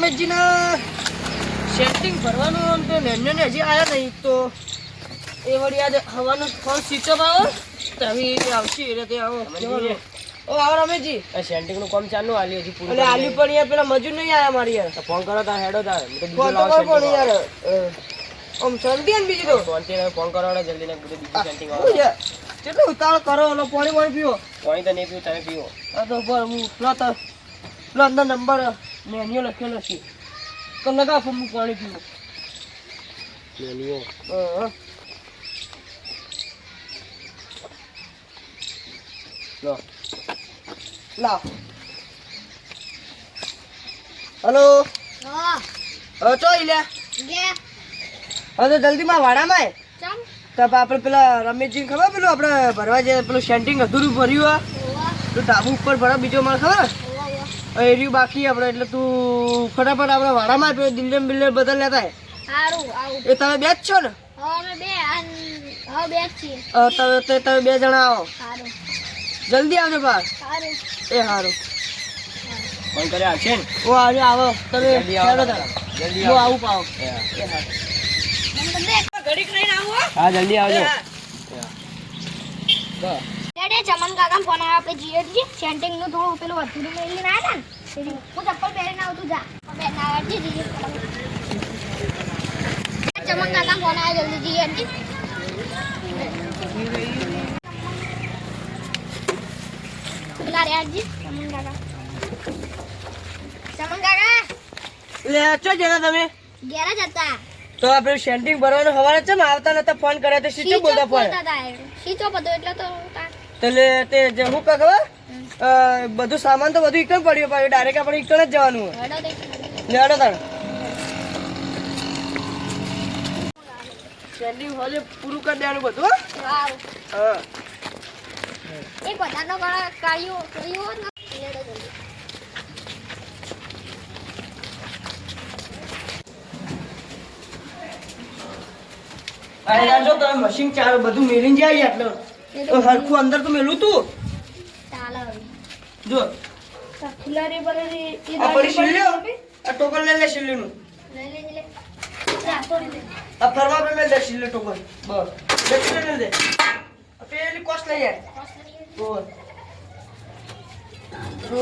તો રમેશજીના સેટિંગ ભરવાનું આમ તો નેન્યો ને હજી આવ્યા નહીં તો એ વળી આજે હવાનો ફોન સ્વિચ ઓફ આવો તો હવે આવશે એટલે તે આવો. ઓ આવો રમેશજી આ સેન્ટિંગનું કામ ચાલુ આલી હજી પૂરું આલુ પણ યાર પેલા મજૂર નહીં આવ્યા મારી યાર. ફોન કરો તાર હેડો તો ફોન તો કરો પણ યાર આમ શાંતિ ને બીજી તો. હવે ફોન કરો ને જલ્દી ને બધું બીજું સેન્ટિંગ આવો કેટલો ઉતાવળ કરો ઓલો પાણી પાણી પીવો. પાણી તો નહીં પીવું તમે પીવો. આ તો પર હું લો તો લો અંદર નંબર મેન્યુ લખેલો છે. તો લગાવ હું પાણી પીવું. મેનીઓ. હા. લો. લાવ હલો. હા ચો ઈલ્યા હવે તો જલ્દીમાં વાડામાં તો આપણે પેલા રમેશજી ખબર પેલું આપણે ભરવા જાય પેલું સેન્ટિંગ અધૂરું ભર્યું આ તો ધાબુ ઉપર ભરા બીજો માળ ખબર એર્યું બાકી આપણે એટલે તું ફટાફટ આપણે વાડામાં આપ્યો દિલ્હી બિલ્લે બધા લેતા એ તમે બે જ છો ને? તમે તે- તમે બે જણા આવો. જલ્દી આવજો બહાર એ સારું ફોન કરે આવશે ને? આજે આવો. તમે જલ્દી આવો પાવ. હા. મને તો બે ઘડીક લઈને આવો હા. જલ્દી આવજો. ડેડે ચમન કાકા ફોન આવ્યો આપણે જીએ સેન્ટિંગનું થોડું પેલું અધૂરું લઈને આવ્યા ને. હું ચપ્પલ પહેરીને આવતું જા. બેન નાવાજી જીએ ચમન કાકા ફોન આવ્યો જલ્દી જીએ જી પેલા રહ્યા જી ચમન કાકા. ચમન કાકા લે ચો જણા તમે? ઘેર જ હતા. તો આપણે સેન્ટિંગ ભરવાનું હવારે છે ને આવતા નતા ફોન કર્યા તો સીધો બોલતા ફોન? ઓફ હતો એટલે તા- એટલે તે જે હું કહે બધું સામાન તો બધું એકણ પડ્યું પાછું ડાયરેક્ટ આપણે એકણ જ જવાનું હોય. હેડો તાણ. હોલે પૂરું કરી દેવાનું બધું હા. બધાનો કર્યો ને. જો તમે મશીન ચાલુ બધું મેળવી જાય આટલું તો હરખું અંદર તો મેલું તું. જો. ટોકન લઈ લે શીલ્લીનું. લઈ લે લઈ લે. જા, તોડી દે. આ ફરવા પે દે શીલ્લે ટોકન. બસ. દે પેલી કોસ્ટ લઈ યાર બસ કરી દે. બોલ.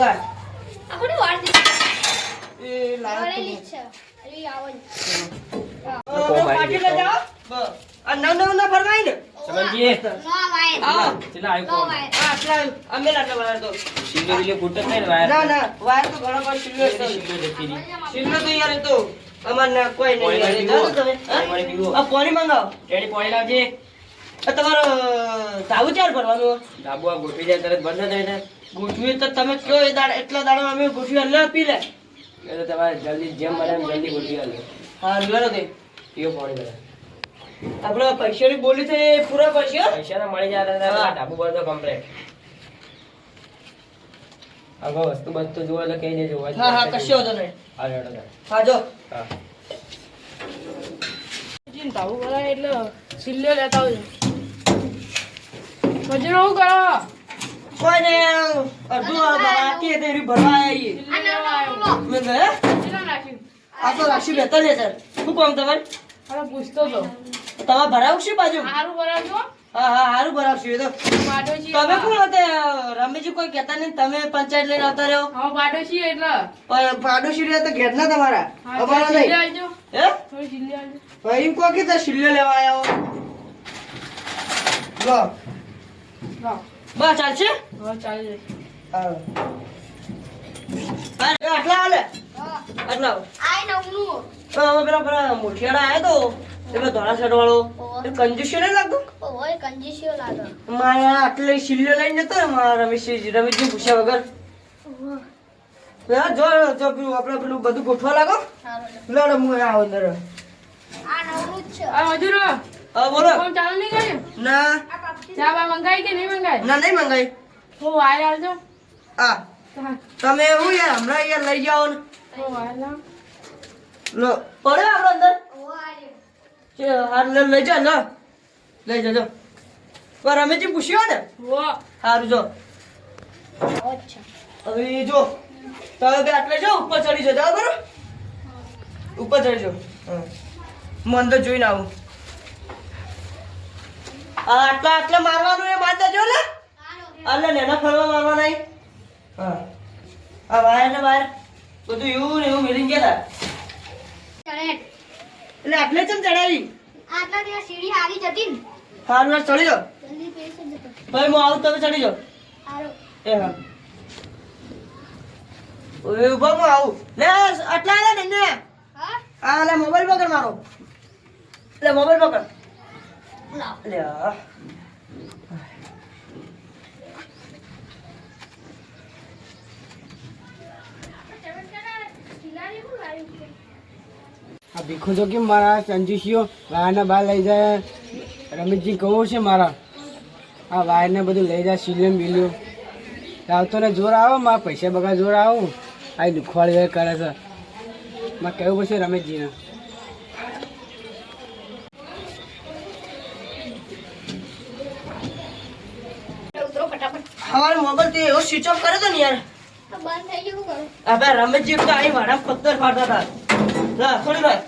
લાય આ વાર એ લાય છે. અલી આવો પાટી લઈ જાઓ. બસ. આ નવ નવ ના ફરવાય ને? સમજીએ નો વાય. આવો ચલા આવ્યો આટલા અમે આટલા વાયર તો. શીલો બીલો ફૂટે નહીં વાયર. ના ના વાયર તો ઘણા પર શીલ્લો છે. શીલો જતી રહી શીલ્લો તો યાર તો અમાર ના કોઈ નહીં યાર. જાઓ. તમે. પાણી હા? પીવો. આ પાણી મંગાવો રેડી પાણી લાવજે. તમારો ધાબુ ચાર ભરવાનું? ડાબુ આ ગોઠવી જાય તરત બંધ થાય ને. ગોઠવી તો તમે કયો એ દાડ એટલા દાડો અમે ગોઠવી અલ્લે પી લે. એ તો તમારે જલ્દી જેમ બને જલ્દી ગોઠવી આલો હા લેરો તે. પીવો પાણી બધા. આપણે પૈસાની બોલી થઈ પૂરા પૈસા? પૈસા ના મળી જતા પર તો કમ્પ્લેટ આગળ વસ્તુ બસ્તુ જોવો એટલે કઈ દેજો હા હા કશો હતો નહીં. હા રેડો હા જો. હા. જીન ધાબુ ભરાય એટલે સિલ્લે લેતા આવજો મજૂરો શું કરો? કોઈ ને અડધું બાકી હતી ભરવા આવીએ આ નાનો ઓલો. મેં ગયા આ તો રાશિ બેતા ને સર શું કામ તમારે? અરે પૂછતો તો. તમારે ભરાવું છે બાજુ? સારું બરાબર હા હા સારું ભરાવશું. એ તો તમે કોણ હતા? રમેશજી કોઈ કહેતા નહીં તમે પંચાયત લઈને આવતા રહ્યો? હા પાડો એટલે. પણ પાડોશી રહ્યા તો ઘેર ના તમારા? અમારા નહીં. હે? થોડી જલ્દી આવજો. ભાઈ એમ કે તે શિલ્લે લેવા આવ્યા લો. બસ ચાલશે? હા ચાલી જાય હા. હા, એ આટલા હાલે? આટલા. આય નવનું. પેલા પેલા મોઠિયાળા આવ્યો તો. એ ધોળાસર ધોળા શર્ટ વાળો એ કંજુસ્યો નહીં લાગતો? ઓય કંજૂસીઓ લાગે. મારા આટલે શિલ્લો લઈને જતો ને મારા રમેશજી રમેશજી પૂછ્યા વગર. હા, જો જો પેલું આપણે પેલું બધું ગોઠવા લાગો. લે. લડો હું આવો અંદર. આ નવનું જ છે. આ હા બોલો. કોમ ચાલુ નહીં કર્યું ના. ચા બા મંગાઈ કે નહીં મંગાઈ? ના નહીં મંગાઈ. હું વાયર આવજો હા હા. તમે એવું યાર હમણાં યાર લઈ જાઓ ને. હું લો પડે આપણે અંદર? આ હાર લે લઈ જા લો. લઈ જજો અમે જે પૂછ્યો ને સારું જો આવો જ. છે. હવે જો. તમે બે આટલે જો ઉપર ચડી જાઓ ઉપર ચડી જો હું. અંદર જોઈને આવું. આ આટલા આટલા મારવાનું એ માનતા જો ને? અલે નેના ફરવા મારવા નહીં હા. આ વાયર ને વાયર. બધું એવું ને એવું મિલી ગયા તા એટલે આટલે ચમ ચડાવી? આટલા દિવસ સીડી હારી જતી ને. હારું વાર ચડી જાઓ. જલ્દી પેસે જતો. ભાઈ હું આવું તમે ચડી જાઓ. હારો. એ હા. ઓય ઊભા હું આવું. લે આટલા આલે ને હા? આ લે મોબાઈલ પકડ મારો. લે મોબાઈલ પકડ. લે આ. ભીખો તો કેમ મારા સંજુશીઓ? વાયરના બહાર લઈ જાય. રમેશજી કહું છે મારા. આ વાયરને બધું લઈ જાય સિલિયમ બિલિયમ આવતો ને જોર આવો મારા પૈસા બગા જોર આવો. આ દુખવાડ વેર કરે છે. મારે કહેવું પડશે રમેશજીને. હવારે મોબાઈલ તે એવો સ્વિચ ઓફ કર્યો તો ને યાર. બંધ થઈ ગયું ભાઈ રમેશજી તો અહીં વાડા પથ્થર ફાડતા હતા. લા થોડી વાર.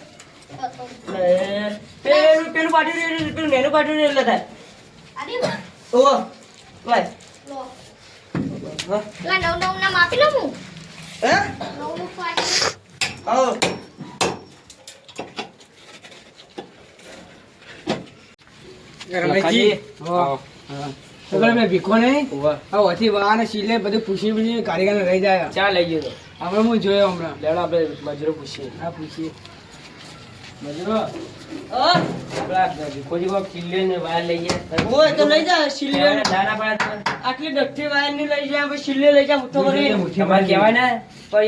પેલું પેલું પાટી રહ્યું પેલું નેનું પાટી રહ્યું એટલે થાય. ઓહો ભાઈ. લો. નવ નવ ના માપી લઉં હું? હે? નવનું પાણી આવો રમેશજી આવો. તો પેલો પેલો ભીખો નહીં? ઊભા. આ વાહ ને સીલે બધું પૂછી પૂછી કારીગર લઈ જાય. ચા લઈ ગયો તો. હમણાં હું જોયો હમણાં. લેવડો આપણે મજરો પૂછીએ. આ પૂછીએ. મજૂરો? હા. આપણા ભીખોજી કોક કિલ્લે ને વાયર લઈ ગયા ઓય તો લઈ જા સિલ્લે દાના પડ્યા આટલી ડઠ્ઠી વાયર લઈ જાય પછી લઈ જા મુઠ્ઠો તમારે ને?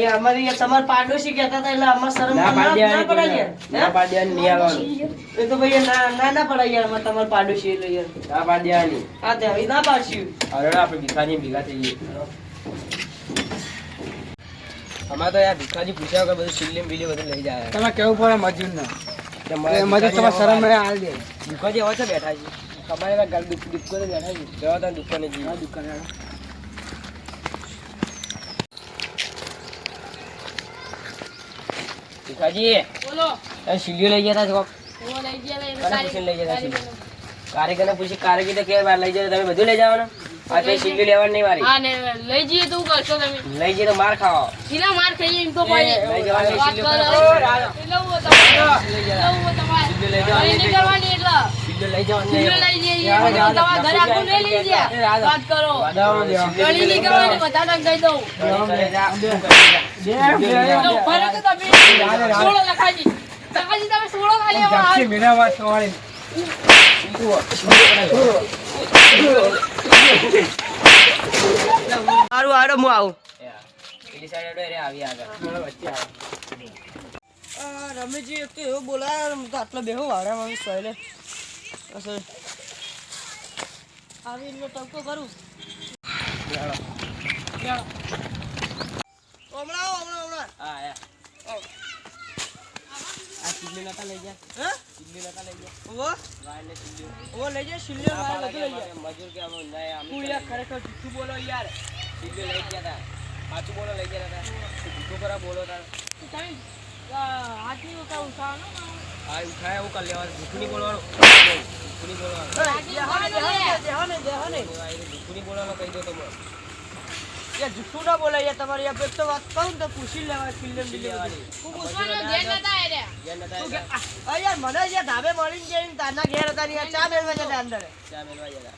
અમારી એ પાડોશી કેતા હતા એટલે અમારે શરમ ના ના પાડી ના પડાય. પડાય તમારા પાડોશી એટલે યાર. ના પાડી દેવાની હા તે હવે ના પાડશું. આપણે ભેગા થઈ જઈએ. અમારે તો યાર ભીખાજી પૂછ્યા વગર બધું સિલ્લીમ બિલ્લી બધું લઈ જાય. તમે કેવું પડે મજૂર ને? મજૂર તમારે શરમ મને હાલ દે. ભીખાજી હવે છે બેઠા છે? તમારે ઘર દુઃખ દુઃખ કરે બેઠા છે. જવા તાર દુકાને જઈએ. દુકાન ભીખાજી બોલો. તમે સિલ્લીઓ લઈ ગયા હતા કોક? લઈ ગયા લઈ ગયા કારીગરને પૂછી કારીગર તો કે વાર લઈ જાય તમે બધું લઈ જવાનું? આ તો લેવાની નહીં મારી. હા ને લઈ જઈએ તો કરશો તમે? લઈ જઈએ તો માર ખાવા. શીલા માર ખાઈએ એમ તો કોઈ લઈ જવાની શીલો લઈ જવાની. એટલે. સિલ્લીઓ લઈ સારું હાડો હું આવું રમેશજી એક તો એવો બોલાય હું તો આટલો બેહો વાડામાં સહેલે અસર આવી એટલે ટપકો કરું હમણાં હમણાં હમણાં હા. આ લઈ ગયા? ના તું જુઠ્ઠું બોલો લઈ ગયા તા. સાચું બોલો તાર. તમે હાથ હાથની ઉઠાવ ઉઠાવવાનો હા, ઉઠાય એવું કરી લેવાનું. જૂઠું બોલવાનું. જૂઠું નહીં બોલવાનું. દેહાને દેહાને દેહાને આ એ જૂઠું નહીં બોલવાનું કહી દો તમે. યાર જુઠ્ઠું ના બોલાય યાર તમારી યાર એક તો વાત કહું તો પૂછી લેવાય ફિલ્મ ડિલિવરી હું પૂછવાનો નતા આ યાર મને યાર ધાબે મળીને જઈને તારના ઘેર હતા ને યાર ચા મેળવા જતા અંદર. ચા મેળવા જતા તા.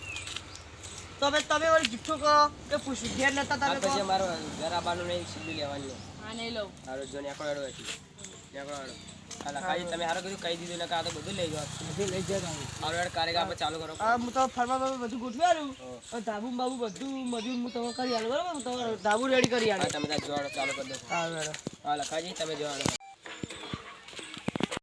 તો હવે તમે વળી જુઠ્ઠું કહો કે પૂછી ઘેર નતા તમે કહો. મારો ઘર આવવાનું નહીં, સિલ્લી લેવાની. હા નહીં લઉં. હારો જો નેકળો હેડો હતી. નેકળો હેડો. લખાઈ તમે હારો કીધું કહી દીધું એટલે આ તો બધું લઈ જાઓ. બધું લઈ હારો હેડ કારેગા આપણે ચાલુ કરો. આ હું તો ફરવા બધું ગોઠવ્યારું ધાબુ બાબુ બધું મજૂર હું તમે કરી આલું બરાબર? હું તમારું ધાબુ રેડી કરી આલું. તમે ત્યાં જોડો ચાલુ કરી દો હા બરાબર. હા લખાજી તમે જોડો